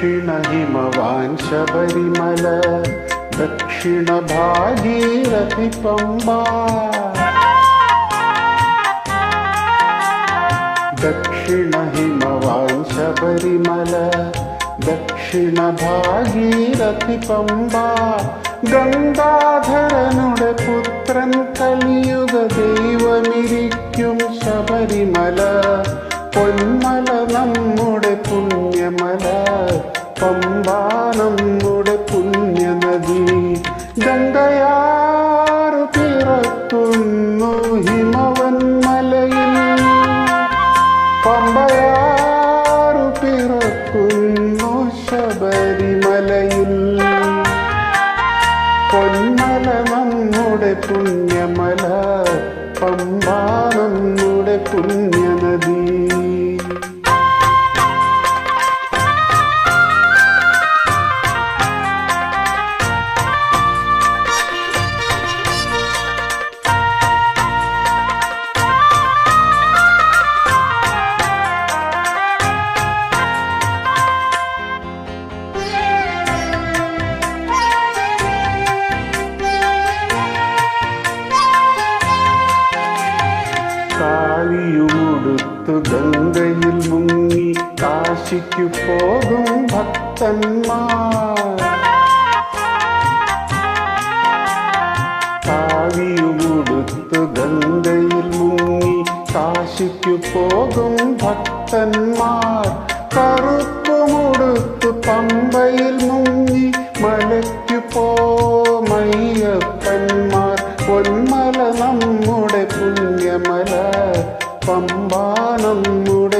ദക്ഷിണ ഹിമവാൻ ശബരിമല ദക്ഷിണ ഭാഗീരഥി പമ്പ ദക്ഷിണ ഹിമവാൻ ശബരിമല ദക്ഷിണ ഭാഗീരഥി പമ്പ ഗംഗാധരനുടെ പുത്രൻ കലിയുഗ ദൈവമിരിക്കും ശബരിമല പൊന്മല നമ്മുടെ പുണ്യമല. പമ്പ നമ്മുടെ പുണ്യനദി. ഗംഗയാറ് പിറക്കുന്നു ഹിമവൻ മലയിൽ. പമ്പയാറു പിറക്കുന്നു ശബരിമലയിൽ. പൊന്മല നമ്മുടെ പുണ്യമല. പമ്പ നമ്മുടെ പുണ്യനദി കാളിയുമുടുത്തു ഗംഗയിൽ മുങ്ങി കാശിക്കു പോകും ഭക്തന്മാർ. കാവിയുമൊടുത്തു ഗംഗയിൽ മുങ്ങി കാശിക്കു പോകും ഭക്തന്മാർ. കറുപ്പുമുടുത്തു പമ്പയിൽ മുങ്ങി മലയ്ക്കു നമ്മുടെ